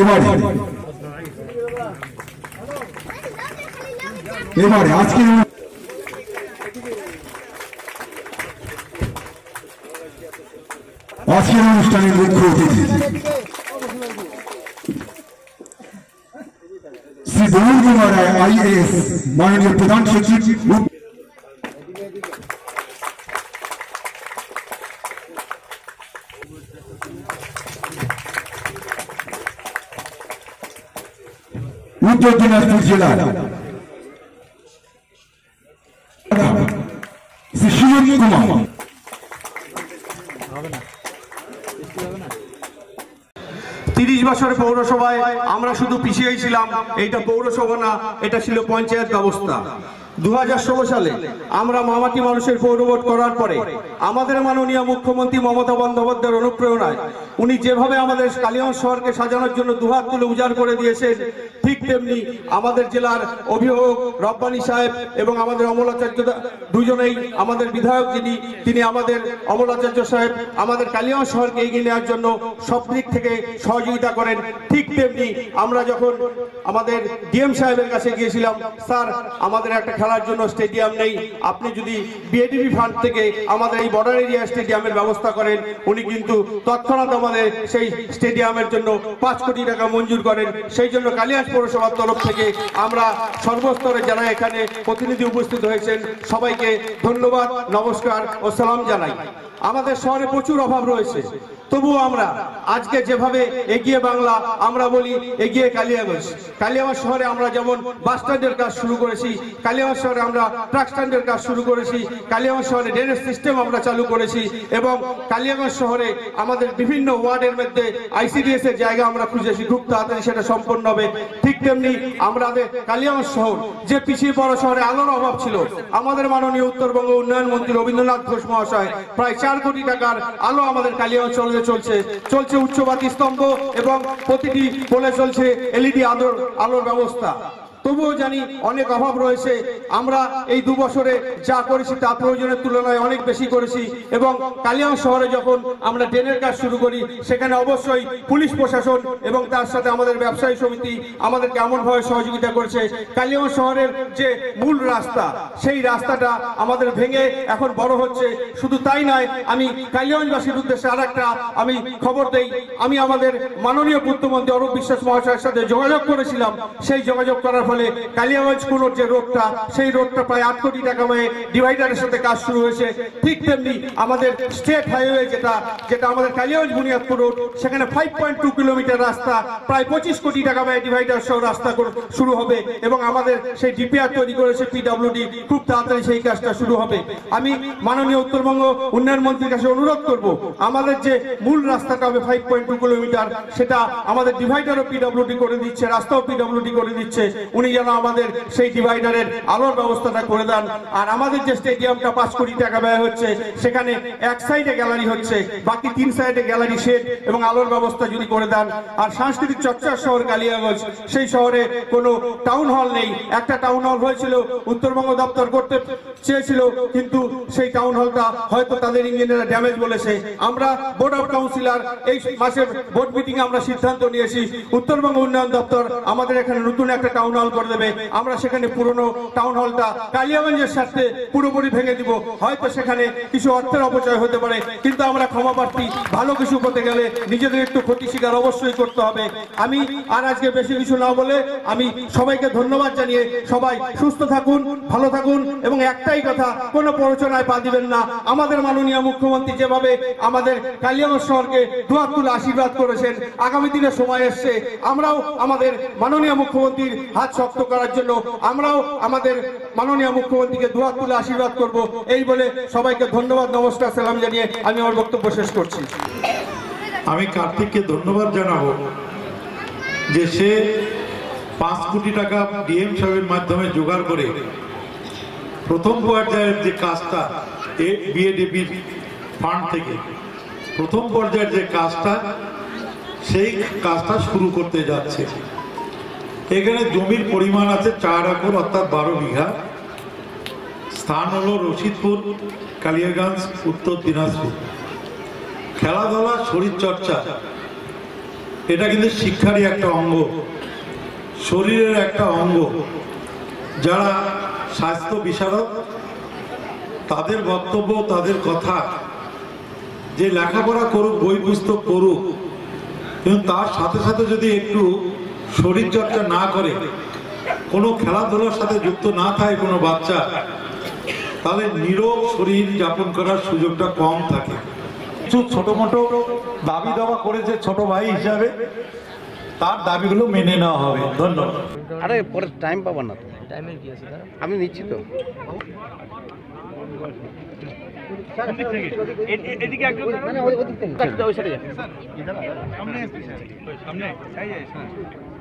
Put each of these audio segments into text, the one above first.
এবারে এবারে আজকে আজকের অনুষ্ঠানের মুখ্য অতিথি। শ্রী বরুণ কুমার রায়, আইএএস মাননীয় প্রধান সচিব উত্তর দিনাজপুর কুমার। তিরিশ বছরের পৌরসভায় আমরা শুধু পিছিয়েই ছিলাম, এইটা পৌরসভা না, এটা ছিল পঞ্চায়েত ব্যবস্থা। দু হাজার ষোলো সালে আমরা মামাটি মানুষের পৌরভোট করার পরে, আমাদের মাননীয় মুখ্যমন্ত্রী মমতা বন্দ্যোপাধ্যায়ের অনুপ্রেরণায় উনি যেভাবে আমাদের কালিয়াগঞ্জ শহরকে সাজানোর জন্য দুহাত তুলে উজাড় করে দিয়েছেন, ঠিক তেমনি আমাদের জেলার অভিভাবক রব্বানী সাহেব এবং আমাদের অমলাচার্য দুজনেই আমাদের বিধায়ক যিনি, তিনি আমাদের অমলাচার্য সাহেব, আমাদের কালিয়াগঞ্জ শহরকে এগিয়ে নেওয়ার জন্য সব দিক থেকে সহযোগিতা করেন। ঠিক তেমনি আমরা যখন আমাদের ডিএম সাহেবের কাছে গিয়েছিলাম, স্যার, আমাদের একটা খেলার জন্য স্টেডিয়াম নেই, আপনি যদি বিএডিবি ফান্ড থেকে আমাদের এই বর্ডার এরিয়া স্টেডিয়ামের ব্যবস্থা করেন, উনি কিন্তু তৎক্ষণাৎ আমাদের সেই স্টেডিয়ামের জন্য পাঁচ কোটি টাকা মঞ্জুর করেন। সেই জন্য কালিয়াস পৌরসভার তরফ থেকে আমরা সর্বস্তরে যারা এখানে প্রতিনিধি উপস্থিত হয়েছেন। সবাইকে ধন্যবাদ, নমস্কার ও সালাম জানাই। আমাদের শহরে প্রচুর অভাব রয়েছে। তবুও আমরা আজকে যেভাবে এগিয়ে বাংলা, আমরা বলি এগিয়ে কালিয়াগঞ্জ। কালিয়াগঞ্জ শহরে আমরা যেমন বাস স্ট্যান্ডের কাজ শুরু করেছি, কালিয়াগঞ্জ শহরে আমরা ট্রাক স্ট্যান্ডের কাজ শুরু করেছি, কালিয়াগঞ্জ শহরে ড্রেনেজ সিস্টেম আমরা চালু করেছি এবং কালিয়াগঞ্জ শহরে আমাদের বিভিন্ন ওয়ার্ডের মধ্যে আইসিডিএস এর জায়গা আমরা খুঁজেছি, খুব তাড়াতাড়ি সেটা সম্পন্ন হবে। ঠিক তেমনি আমাদের কালিয়াগঞ্জ শহর, যে পিছিয়ে পড়া শহরে আলোর অভাব ছিল, আমাদের মাননীয় উত্তরবঙ্গ উন্নয়ন মন্ত্রী রবীন্দ্রনাথ ঘোষ মহাশয় প্রায় চার কোটি টাকার আলো আমাদের কালিয়া অঞ্চলে চলছে। চলছে উচ্চবাতি স্তম্ভ এবং প্রতিটি বলে চলছে এলইডি আলোর ব্যবস্থা। তবুও জানি অনেক অভাব রয়েছে। আমরা এই দু বছরে যা করেছি তা প্রয়োজনের তুলনায় অনেক বেশি করেছি এবং কালিয়াগঞ্জ শহরে যখন আমরা ড্রেনের কাজ শুরু করি, সেখানে অবশ্যই পুলিশ প্রশাসন এবং তার সাথে আমাদের ব্যবসায়ী সমিতি আমাদেরকে এমনভাবে সহযোগিতা করেছে। কালিয়াগঞ্জ শহরের যে মূল রাস্তা, সেই রাস্তাটা আমাদের ভেঙে এখন বড় হচ্ছে। শুধু তাই নয়, আমি কালিয়াগঞ্জবাসীর উদ্দেশ্যে আর একটা আমি খবর দেই। আমি আমাদের মাননীয় পূর্তমন্ত্রী অরূপ বিশ্বাস মহাশয়ের সাথে যোগাযোগ করেছিলাম। সেই যোগাযোগ করার ফলে কালিয়াগঞ্জ কোনোর যে রোডটা, সেই রোডটা প্রায় আট কোটি টাকা ব্যয়ে ডিভাইডারের সাথে কাজ শুরু হয়েছে। ঠিক তেমনি আমাদের স্টেট হাইওয়ে যেটা যেটা আমাদের কালিয়াগঞ্জ বুনিয়াদপুর রোড সেখানে ফাইভ পয়েন্ট টু কিলোমিটার রাস্তা, প্রায় পঁচিশ কোটি টাকা ব্যয়ে ডিভাইডার সহ রাস্তা শুরু হবে এবং আমাদের সেই ডিপিআর তৈরি করেছে পিডব্লিউডি খুব তাড়াতাড়ি সেই কাজটা শুরু হবে। আমি মাননীয় উত্তরবঙ্গ উন্নয়ন মন্ত্রীর কাছে অনুরোধ করব, আমাদের যে মূল রাস্তাটা হবে ফাইভ পয়েন্ট টু কিলোমিটার সেটা আমাদের ডিভাইডারও পিডব্লিউডি করে দিচ্ছে, রাস্তাও পিডব্লিউডি করে দিচ্ছে। উনি যেন আমাদের সেই ডিভাইডারের আলোর ব্যবস্থাটা করে দেন। আর আমাদের যে স্টেডিয়ামটা পাঁচ কোটি টাকা ব্যয় হচ্ছে, সেখানে এক সাইডে গ্যালারি হচ্ছে, বাকি তিন সাইডে গ্যালারি শেড এবং আলোর ব্যবস্থা যদি করে দেন। আর সাংস্কৃতিক চর্চার শহর কালিয়াগঞ্জ, সেই শহরে কোনো টাউন হল নেই। একটা টাউন হল হয়েছিল, উত্তরবঙ্গ দপ্তর করতে চেয়েছিল, কিন্তু সেই টাউন হলটা হয়তো তাদের ইঞ্জিনিয়ার ড্যামেজ বলেছে। আমরা বোর্ড অফ কাউন্সিলর এই মাসের বোর্ড মিটিং আমরা সিদ্ধান্ত নিয়েছি, উত্তরবঙ্গ উন্নয়ন দপ্তর, আমাদের এখানে নতুন একটা টাউন হল করে দেবে। আমরা সেখানে পুরনো টাউন হলটা কালিয়াগঞ্জের স্বার্থে পুরোপুরি ভেঙে দিব। হয়তো সেখানে কিছু অর্থের অপচয় হতে পারে, কিন্তু আমরা ক্ষমা প্রার্থী। ভালো কিছু করতে গেলে নিজেদের একটু ক্ষতি স্বীকার অবশ্যই করতে হবে। আমি আর আজকে বেশি কিছু না বলে আমি সবাইকে ধন্যবাদ জানিয়ে সবাই সুস্থ থাকুন, ভালো থাকুন এবং একটাই কথা, কোনো প্ররোচনায় পা দিবেন না। আমাদের মাননীয় মুখ্যমন্ত্রী যেভাবে আমাদের কালিয়াগঞ্জ শহরকে দুয়ার তুলে আশীর্বাদ করেছেন, আগামী দিনে সময় এসছে। আমরাও আমাদের মাননীয় মুখ্যমন্ত্রীর হাত শক্ত করার জন্য আমরাও আমাদের মাননীয় মুখ্যমন্ত্রীকে দুয়ার তুলে আশীর্বাদ করব। এই বলে সবাইকে ধন্যবাদ, নমস্কার, সালাম জানিয়ে আমি আমার বক্তব্য শেষ করছি। আমি কার্তিককে ধন্যবাদ জানাব যে সে পাঁচ কোটি টাকা ডিএম সাহেবের মাধ্যমে জোগাড় করে প্রথম পর্যায়ের যে কাজটা এ বিএডিপির ফান্ড থেকে, প্রথম পর্যায়ের যে কাজটা, সেই কাজটা শুরু করতে যাচ্ছে। এখানে জমির পরিমাণ আছে চার একর, অর্থাৎ বারো বিঘা। স্থান হলো রশিদপুর, কালিয়াগঞ্জ, উত্তর দিনাজপুর। খেলাধুলা, শরীরচর্চা, এটা কিন্তু শিক্ষারই একটা অঙ্গ, শরীরের একটা অঙ্গ। যারা স্বাস্থ্য বিশারদ, তাদের বক্তব্য, তাদের কথা, যে লেখাপড়া করুক, বই পুস্তক করুক কিন্তু তার সাথে সাথে যদি একটু শরীরচর্চা না করে কোনো খেলাধুলার সাথে যুক্ত না থাকে কোনো বাচ্চা তাহলে নিরোগ শরীর যাপন করার সুযোগটা কম থাকে। কিছু ছোট মোটো দাবি দাবা করেছে ছোট ভাই হিসাবে তার দাবিগুলো মেনে নেওয়া হবে। ধন্যবাদ। আরে পরে টাইম পাবো না টাইমের কি আছে আমি নিচ্ছি তো।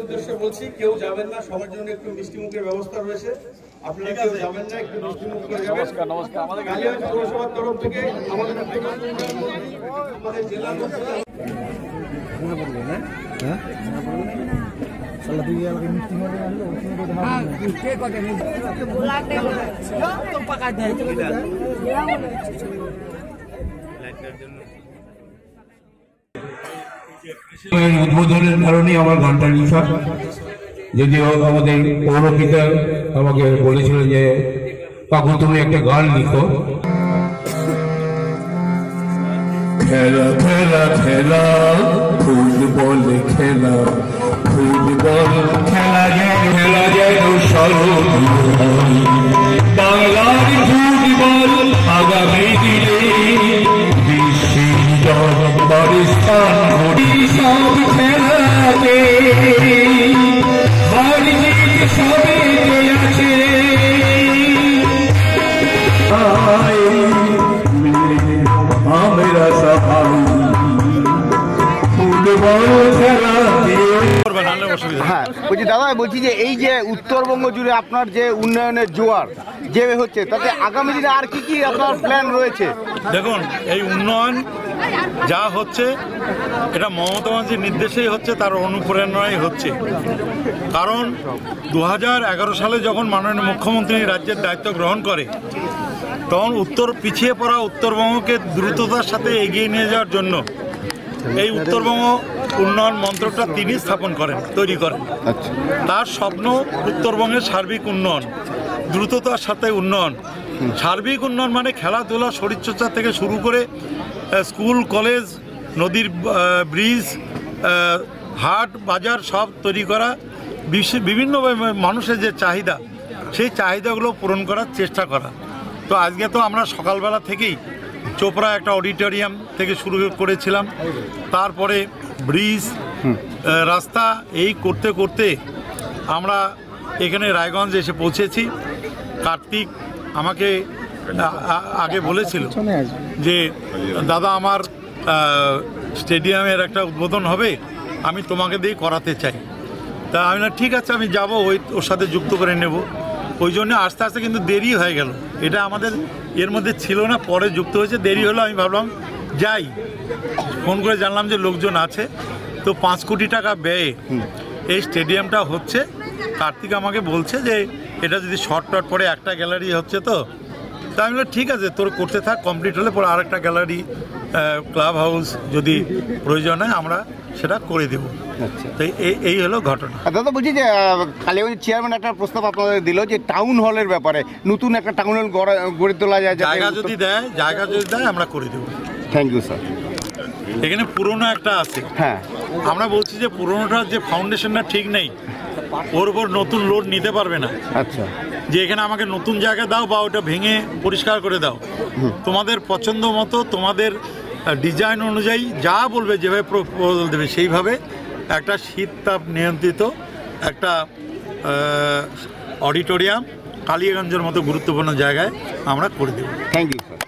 উদ্দেশ্যে বলছি কেউ যাবেন না সবার জন্য একটু মিষ্টি ব্যবস্থা রয়েছে আপনারা কেউ যাবেন না একটু মিষ্টি নমস্কার নমস্কার আমাদের এর উদ্বোধনের কারণে আমার গানটা লিখা যদিও আমাদের পৌরপিতা আমাকে বলেছিল যে কাকু তুমি একটা গান লিখো। খেলা খেলা খেলা ফুটবল খেলা ফুটবল খেলা যেন খেলা যেন স্মরণ হ্যাঁ বলছি দাদা, বলছি যে এই যে উত্তরবঙ্গ জুড়ে আপনার যে উন্নয়নের জোয়ার যে হচ্ছে, তাতে আগামী দিনে আর কি কি আপনার প্ল্যান রয়েছে? দেখুন, এই উন্নয়ন যা হচ্ছে এটা মমতা ব্যানার্জির নির্দেশেই হচ্ছে তার অনুপ্রেরণায় হচ্ছে। কারণ দু হাজার এগারো সালে যখন মাননীয় মুখ্যমন্ত্রী রাজ্যের দায়িত্ব গ্রহণ করে তখন উত্তর পিছিয়ে পড়া উত্তরবঙ্গকে দ্রুততার সাথে এগিয়ে নিয়ে যাওয়ার জন্য এই উত্তরবঙ্গ উন্নয়ন মন্ত্রকটা তিনি স্থাপন করেন তৈরি করেন। আচ্ছা। তার স্বপ্ন উত্তরবঙ্গের সার্বিক উন্নয়ন দ্রুততার সাথে উন্নয়ন। সার্বিক উন্নয়ন মানে খেলাধুলা শরীরচর্চা থেকে শুরু করে স্কুল কলেজ নদীর ব্রিজ হাট বাজার সব তৈরি করা। বিশ্বে- বিভিন্ন মানুষের যে চাহিদা সেই চাহিদাগুলো পূরণ করার চেষ্টা করা। তো আজকে তো আমরা সকালবেলা থেকেই চোপড়া একটা অডিটোরিয়াম থেকে শুরু করেছিলাম। তারপরে ব্রিজ রাস্তা এই করতে করতে আমরা এখানে রায়গঞ্জ এসে পৌঁছেছি। কার্তিক আমাকে আগে বলেছিল যে দাদা আমার স্টেডিয়ামের একটা উদ্বোধন হবে আমি তোমাকে দিয়ে করাতে চাই। তা আমি না ঠিক আছে আমি যাব ওই ওর সাথে যুক্ত করে নেব। ওই জন্য আস্তে আস্তে কিন্তু দেরি হয়ে গেল। এটা আমাদের এর মধ্যে ছিল না পরে যুক্ত হয়েছে দেরি হলো আমি ভাবলাম যাই। ফোন করে জানলাম যে লোকজন আছে তো পাঁচ কোটি টাকা ব্যয়ে এই স্টেডিয়ামটা হচ্ছে। কার্তিক আমাকে বলছে যে এটা যদি শর্ট টট পরে একটা গ্যালারি হচ্ছে তো তা আমি ঠিক আছে তোর করতে থাক কমপ্লিট হলে পরে আরেকটা গ্যালারি ক্লাব হাউস যদি প্রয়োজন হয় আমরা সেটা করে দেব। তো এই এই হলো ঘটনা। দাদা বলছি যে আহ, কালীগঞ্জের চেয়ারম্যান একটা প্রস্তাব আপনাদের দিল যে টাউন হলের ব্যাপারে নতুন একটা টাউন হল গড়ে তোলা যায় জায়গা যদি দেয় জায়গা যদি দেয় আমরা করে দেবো। থ্যাংক ইউ স্যার এখানে পুরনো একটা আছে। হ্যাঁ। আমরা বলছি যে পুরনোটার যে ফাউন্ডেশনটা ঠিক নেই ওর উপর নতুন লোড নিতে পারবে না। আচ্ছা। যে এখানে আমাকে নতুন জায়গা দাও বা ওটা ভেঙে পরিষ্কার করে দাও। তোমাদের পছন্দ মতো তোমাদের ডিজাইন অনুযায়ী যা বলবে যেভাবে প্রপোজাল দেবে সেইভাবে একটা শীত তাপ নিয়ন্ত্রিত একটা অডিটোরিয়াম কালিয়াগঞ্জের মতো গুরুত্বপূর্ণ জায়গায় আমরা করে দেব। Thank you